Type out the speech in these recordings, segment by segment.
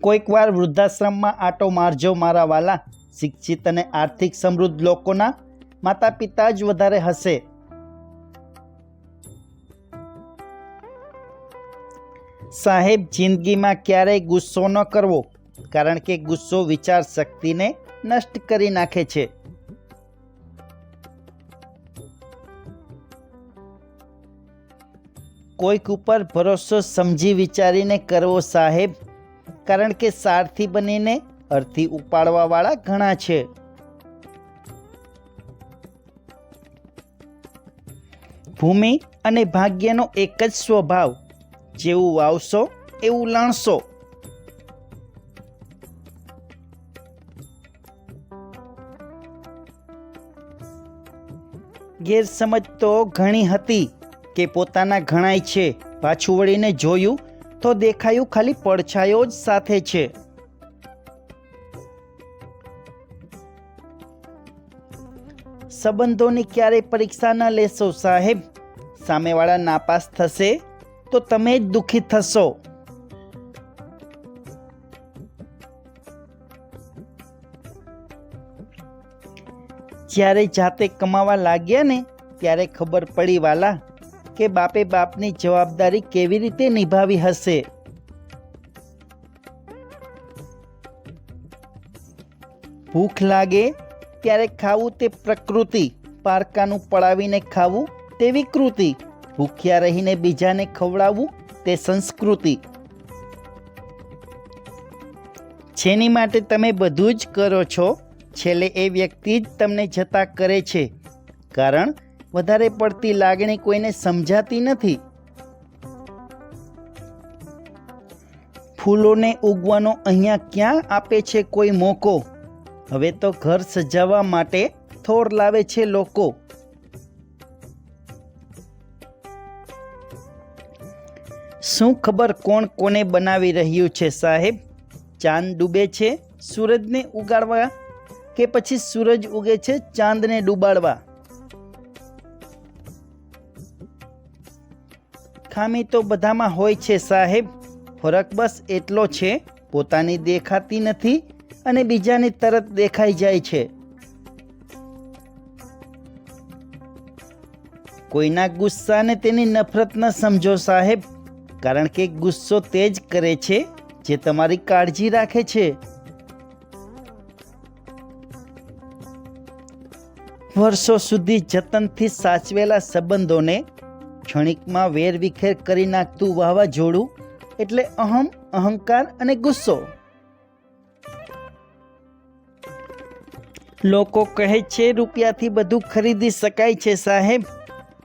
કોઈક વાર વૃદ્ધાશ્રમમાં આટો મારજો મારા વાલા શિક્ષિત અને આર્થિક સમૃદ્ધ લોકોના માતા પિતા જ વધારે હશે. સાહેબ, જિંદગીમાં ક્યારેય ગુસ્સો ન કરવો, કારણ કે ગુસ્સો વિચાર શક્તિને નષ્ટ કરી નાખે છે. કોઈક ઉપર ભરોસો સમજી વિચારીને કરવો સાહેબ કારણ કે સારથી બનીને અર્થી ઉપાડવાવાળા ઘણા છે. ભૂમિ અને ભાગ્યનો એક જ સ્વભાવ. જેવું વાવશો, એવું લણશો. ગેરસમજ તો ઘણી હતી કે પોતાના ઘણાય છે. પાછું વળીને જોયું તો દેખાયું ખાલી પડછાયો જ સાથે છે. સંબંધોની ક્યારેય પરીક્ષા ન લેશો સાહેબ. સામેવાળા નાપાસ થશે તો તમે જ દુઃખી થશો. જ્યારે જાતે કમાવા લાગ્યા ને ત્યારે ખબર પડી, વાલા કે બાપે બાપની જવાબદારી કેવી રીતે નિભાવી હશે? ભૂખ લાગે ત્યારે ખાવું તે પ્રકૃતિ. પારકાનું પડાવીને ખાવું તે વિકૃતિ. ભૂખ્યા રહીને બીજાને ખવડાવવું તે સંસ્કૃતિ. જેની માટે તમે બધું જ કરો છો, છેલ્લે એ વ્યક્તિ જ તમને જતા કરે છે. કારણ વધારે પડતી લાગણી કોઈને સમજાતી નથી. ફૂલોને ઉગવાનો અહીંયા ક્યાં આપે છે કોઈ મોકો? હવે તો ઘર સજાવવા માટે થોર લાવે છે લોકો. શું ખબર કોણ કોને બનાવી રહ્યું છે સાહેબ? ચાંદ ડૂબે છે, સૂરજને ઉગાડવા કે પછી સૂરજ ઉગે છે ચાંદને ડૂબાડવા? ખામી તો બધામાં હોય છે, સાહેબ. ફરક બસ એટલો છે, પોતાની દેખાતી નથી અને બીજાની તરત દેખાઈ જાય છે. કોઈના ગુસ્સાને તેની નફરત ન સમજો, સાહેબ. કારણ કે ગુસ્સો તે જ કરે છે, જે તમારી કાળજી રાખે છે. વર્ષો સુધી જતનથી સાચવેલા સંબંધોને ક્ષણિકમાં વેરવિખેર કરી નાખતું વાવાઝોડું એટલે અહમ, અહંકાર અને ગુસ્સો. લોકો કહે છે, રૂપિયાથી બધું ખરીદી શકાય છે, સાહેબ.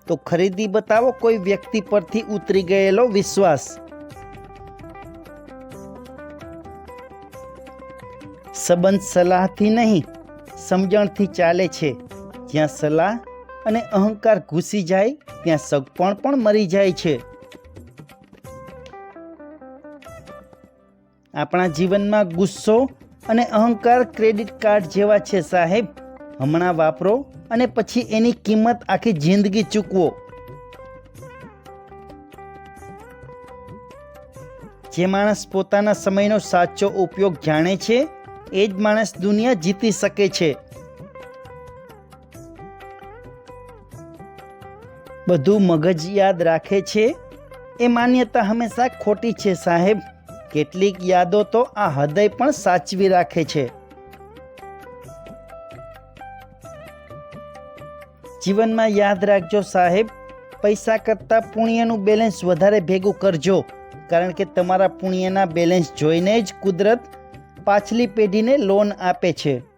તો ખરીદી બતાવો, કોઈ વ્યક્તિ પરથી ઉતરી ગયેલો વિશ્વાસ. સંબંધ સલાહથી નહીં, સમજણથી ચાલે છે. જ્યાં સલાહ અને અહંકાર ઘૂસી જાય, ત્યાં સગપણ પણ મરી જાય છે. આપણા જીવનમાં ગુસ્સો અને અહંકાર ક્રેડિટ કાર્ડ જેવા છે સાહેબ. હમણાં વાપરો અને પછી એની કિંમત આખી જિંદગી ચૂકવો. જે માણસ પોતાના સમયનો સાચો ઉપયોગ જાણે છે, એ જ માણસ દુનિયા જીતી શકે છે. બધું મગજ યાદ રાખે છે? એ માન્યતા હંમેશા ખોટી છે, સાહેબ. કેટલીક યાદો તો આ હૃદય પણ સાચવી રાખે છે. જીવનમાં યાદ રાખજો, સાહેબ. પૈસા કરતાં પુણ્યનું બેલેન્સ વધારે ભેગું કરજો. કારણ કે તમારા પુણ્યના બેલેન્સ જોઈને જ કુદરત પાછલી પેઢીને લોન આપે છે.